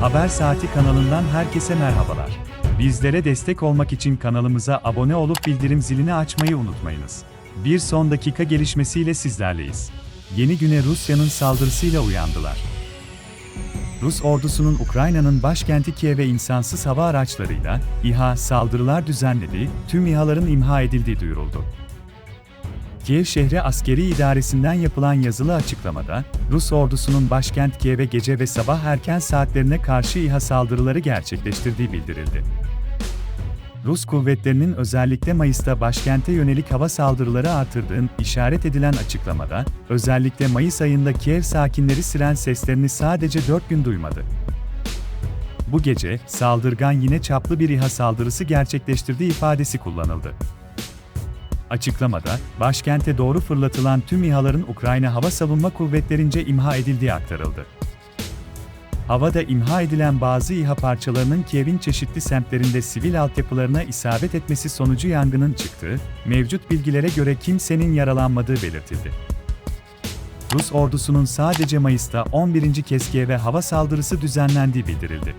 Haber Saati kanalından herkese merhabalar. Bizlere destek olmak için kanalımıza abone olup bildirim zilini açmayı unutmayınız. Bir son dakika gelişmesiyle sizlerleyiz. Yeni güne Rusya'nın saldırısıyla uyandılar. Rus ordusunun Ukrayna'nın başkenti Kiev'e insansız hava araçlarıyla İHA saldırılar düzenlediği, tüm İHA'ların imha edildiği duyuruldu. Kiev şehri askeri idaresinden yapılan yazılı açıklamada, Rus ordusunun başkent Kiev'e gece ve sabah erken saatlerine karşı İHA saldırıları gerçekleştirdiği bildirildi. Rus kuvvetlerinin özellikle Mayıs'ta başkente yönelik hava saldırıları artırdığın işaret edilen açıklamada, özellikle Mayıs ayında Kiev sakinleri siren seslerini sadece 4 gün duymadı. Bu gece, saldırgan yine çaplı bir İHA saldırısı gerçekleştirdiği ifadesi kullanıldı. Açıklamada, başkente doğru fırlatılan tüm İHA'ların Ukrayna Hava Savunma Kuvvetlerince imha edildiği aktarıldı. Havada imha edilen bazı İHA parçalarının Kiev'in çeşitli semtlerinde sivil altyapılarına isabet etmesi sonucu yangının çıktığı, mevcut bilgilere göre kimsenin yaralanmadığı belirtildi. Rus ordusunun sadece Mayıs'ta 11. kez Kiev'e hava saldırısı düzenlendiği bildirildi.